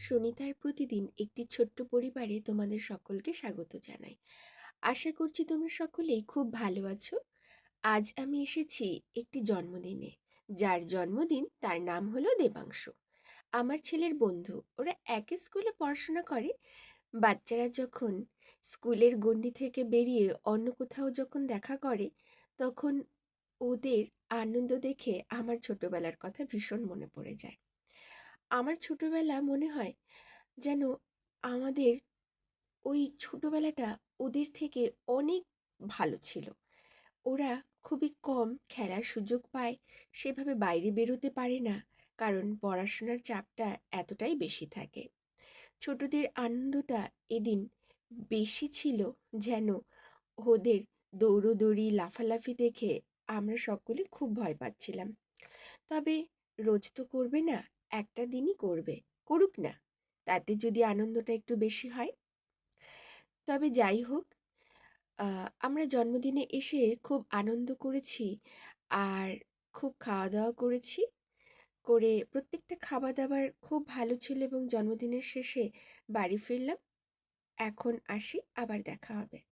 সুনিতার প্রতিদিন একটি ছোট্ট পরিবারে তোমাদের সকলকে স্বাগত জানাই। আশা করছি তোমরা সকলেই খুব ভালো আছো। আজ আমি এসেছি একটি জন্মদিনে। যার জন্মদিন তার নাম হলো দেবাংশু। আমার ছেলের বন্ধু, ওরা একই স্কুলে পড়াশোনা করে। বাচ্চারা যখন স্কুলের গণ্ডি থেকে বেরিয়ে অন্য কোথাও যখন দেখা করে, তখন ওদের আনন্দ দেখে আমার ছোটবেলার কথা ভীষণ মনে পড়ে যায়। আমার ছোটবেলা মনে হয় যেন আমাদের ওই ছোটবেলাটা ওদের থেকে অনেক ভালো ছিল। ওরা খুবই কম খেলার সুযোগ পায়, সেভাবে বাইরে বেরোতে পারে না, কারণ পড়াশোনার চাপটা এতটাই বেশি থাকে। ছোটদের আনন্দটা এদিন বেশি ছিল যেন ওদের দৌড়োদৌড়ি, লাফালাফি দেখে আমরা সকলে খুব ভয় পাচ্ছিলাম। তবে রোজ তো করবে না একটা দিনই করবে, করুক না। তাতে যদি আনন্দটা একটু বেশি হয়। তবে যাই হোক আমরা জন্মদিনে এসে খুব আনন্দ করেছি আর খুব খাওয়া দাওয়া করেছি। করে প্রত্যেকটা খাবার দাবার খুব ভালো ছিল এবং জন্মদিনের শেষে বাড়ি ফিরলাম। এখন আসি, আবার দেখা হবে।